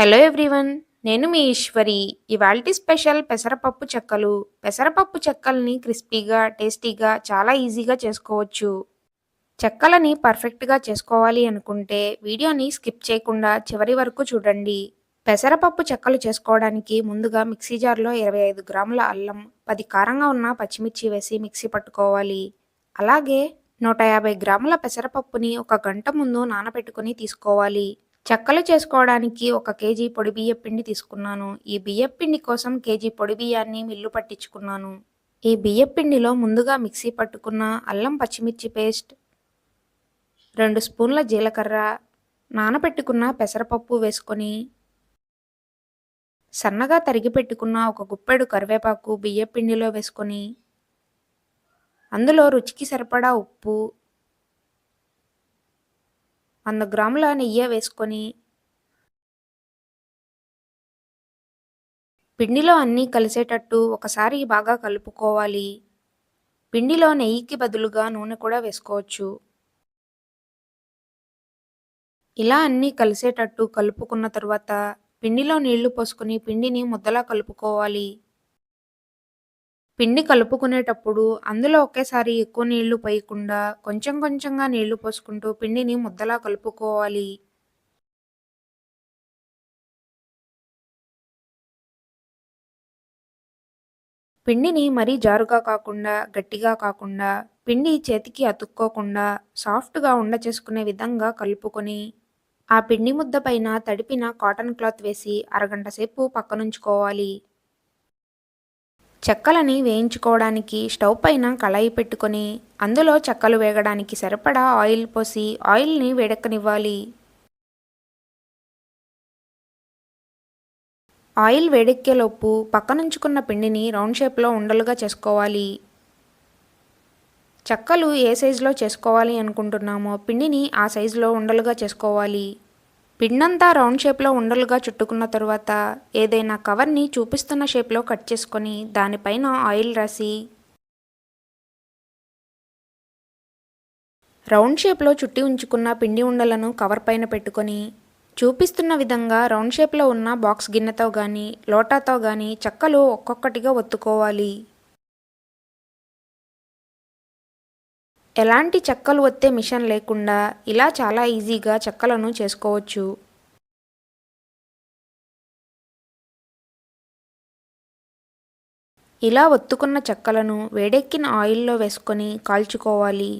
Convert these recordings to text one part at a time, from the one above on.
Hello everyone నేను మీ ఈశ్వరి. ఇవాల్టి special పెసరపప్పు చెక్కలు. పెసరపప్పు చెక్కల్ని క్రిస్పీగా టేస్టీగా చాలా ఈజీగా చేసుకోవచ్చు. చెక్కలని పర్ఫెక్ట్గా చేసుకోవాలి అనుకుంటే వీడియోని స్కిప్ చేయకుండా చివరి వరకు చూడండి. పెసరపప్పు చెక్కలు చేసుకోవడానికి ముందుగా మిక్సీ జార్లో ఇరవై ఐదు గ్రాముల అల్లం పది కారంగా ఉన్న పచ్చిమిర్చి వేసి మిక్సీ పట్టుకోవాలి. అలాగే నూట యాభై గ్రాముల పెసరపప్పుని ఒక గంట ముందు నానబెట్టుకుని తీసుకోవాలి. చెక్కలు చేసుకోవడానికి ఒక కేజీ పొడి బియ్య పిండి తీసుకున్నాను. ఈ బియ్య పిండి కోసం కేజీ పొడి బియ్యాన్ని మిల్లు పట్టించుకున్నాను. ఈ బియ్య పిండిలో ముందుగా మిక్సీ పట్టుకున్న అల్లం పచ్చిమిర్చి పేస్ట్ రెండు స్పూన్ల జీలకర్ర నానబెట్టుకున్న పెసరపప్పు వేసుకొని సన్నగా తరిగి పెట్టుకున్న ఒక గుప్పెడు కరివేపాకు బియ్య పిండిలో వేసుకొని అందులో రుచికి సరిపడా ఉప్పు వంద గ్రాముల నెయ్యి వేసుకొని పిండిలో అన్నీ కలిసేటట్టు ఒకసారి బాగా కలుపుకోవాలి. పిండిలో నెయ్యికి బదులుగా నూనె కూడా వేసుకోవచ్చు. ఇలా అన్నీ కలిసేటట్టు కలుపుకున్న తర్వాత పిండిలో నీళ్ళు పోసుకుని పిండిని ముద్దలా కలుపుకోవాలి. పిండి కలుపుకునేటప్పుడు అందులో ఒకేసారి ఎక్కువ నీళ్ళు పోయకుండా కొంచెం కొంచెంగా నీళ్ళు పోసుకుంటూ పిండిని ముద్దలా కలుపుకోవాలి. పిండిని మరీ జారుగా కాకుండా గట్టిగా కాకుండా పిండి చేతికి అతుక్కోకుండా సాఫ్ట్గా ఉండ చేసుకునే విధంగా కలుపుకొని ఆ పిండి ముద్ద పైన తడిపిన కాటన్ క్లాత్ వేసి అరగంట సేపు పక్కనుంచుకోవాలి. చెక్కలని వేయించుకోవడానికి స్టవ్ పైన కళాయి పెట్టుకొని అందులో చెక్కలు వేగడానికి సరిపడా ఆయిల్ పోసి ఆయిల్ని వేడెక్కనివ్వాలి. ఆయిల్ వేడెక్కేలోపు పక్కనుంచుకున్న పిండిని రౌండ్ షేప్లో ఉండలుగా చేసుకోవాలి. చెక్కలు ఏ సైజులో చేసుకోవాలి అనుకుంటున్నామో పిండిని ఆ సైజులో ఉండలుగా చేసుకోవాలి. పిండంతా రౌండ్ షేప్లో ఉండలుగా చుట్టుకున్న తరువాత ఏదైనా కవర్ని చూపిస్తున్న షేప్లో కట్ చేసుకొని దానిపైన ఆయిల్ రాసి రౌండ్ షేప్లో చుట్టి ఉంచుకున్న పిండి ఉండలను కవర్ పైన పెట్టుకొని చూపిస్తున్న విధంగా రౌండ్ షేప్లో ఉన్న బాక్స్ గిన్నెతో కానీ లోటాతో కానీ చెక్కలు ఒక్కొక్కటిగా ఒత్తుకోవాలి. ఎలాంటి చెక్కలు వత్తే మిషన్ లేకుండా ఇలా చాలా ఈజీగా చెక్కలను చేసుకోవచ్చు. ఇలా ఒత్తుకున్న చెక్కలను వేడెక్కిన ఆయిల్లో వేసుకొని కాల్చుకోవాలి.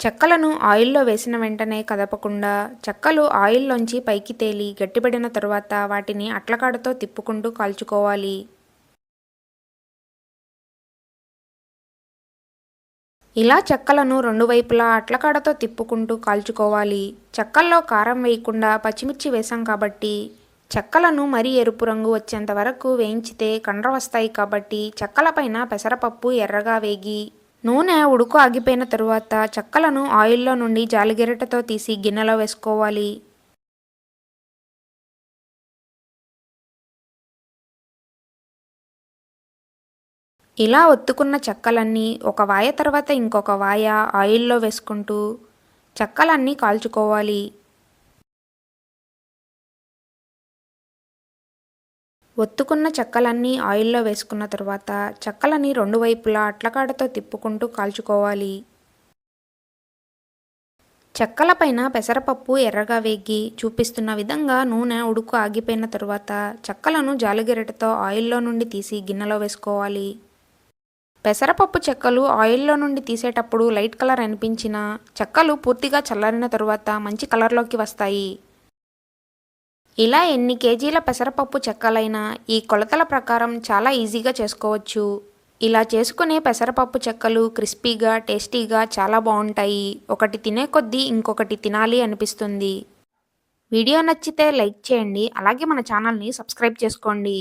చెక్కలను ఆయిల్లో వేసిన వెంటనే కదపకుండా చెక్కలు ఆయిల్లోంచి పైకి తేలి గట్టిపడిన తరువాత వాటిని అట్లకాడతో తిప్పుకుంటూ కాల్చుకోవాలి. ఇలా చెక్కలను రెండు వైపులా అట్లకాడతో తిప్పుకుంటూ కాల్చుకోవాలి. చెక్కల్లో కారం వేయకుండా పచ్చిమిర్చి వేసాం కాబట్టి చెక్కలను మరీ ఎరుపు రంగు వచ్చేంత వరకు వేయించితే కండ్ర వస్తాయి కాబట్టి చెక్కలపైన పెసరపప్పు ఎర్రగా వేగి నూనె ఉడుకు ఆగిపోయిన తరువాత చెక్కలను ఆయిల్లో నుండి జాలిగెరటతో తీసి గిన్నెలో వేసుకోవాలి. ఇలా ఒత్తుకున్న చెక్కలన్నీ ఒక వాయ తర్వాత ఇంకొక వాయ ఆయిల్లో వేసుకుంటూ చెక్కలన్నీ కాల్చుకోవాలి. ఒత్తుకున్న చెక్కలన్నీ ఆయిల్లో వేసుకున్న తర్వాత చెక్కలని రెండు వైపులా అట్లకాడతో తిప్పుకుంటూ కాల్చుకోవాలి. చెక్కలపైన పెసరపప్పు ఎర్రగా వేగి చూపిస్తున్న విధంగా నూనె ఉడుకు ఆగిపోయిన తరువాత చెక్కలను జాలిగెరటతో ఆయిల్లో నుండి తీసి గిన్నెలో వేసుకోవాలి. పెసరపప్పు చెక్కలు ఆయిల్లో నుండి తీసేటప్పుడు లైట్ కలర్ అనిపించిన చెక్కలు పూర్తిగా చల్లారిన తరువాత మంచి కలర్లోకి వస్తాయి. ఇలా ఎన్ని కేజీల పెసరపప్పు చెక్కలైనా ఈ కొలతల ప్రకారం చాలా ఈజీగా చేసుకోవచ్చు. ఇలా చేసుకునే పెసరపప్పు చెక్కలు క్రిస్పీగా టేస్టీగా చాలా బాగుంటాయి. ఒకటి తినే కొద్దీ ఇంకొకటి తినాలి అనిపిస్తుంది. వీడియో నచ్చితే లైక్ చేయండి అలాగే మన ఛానల్ని సబ్స్క్రైబ్ చేసుకోండి.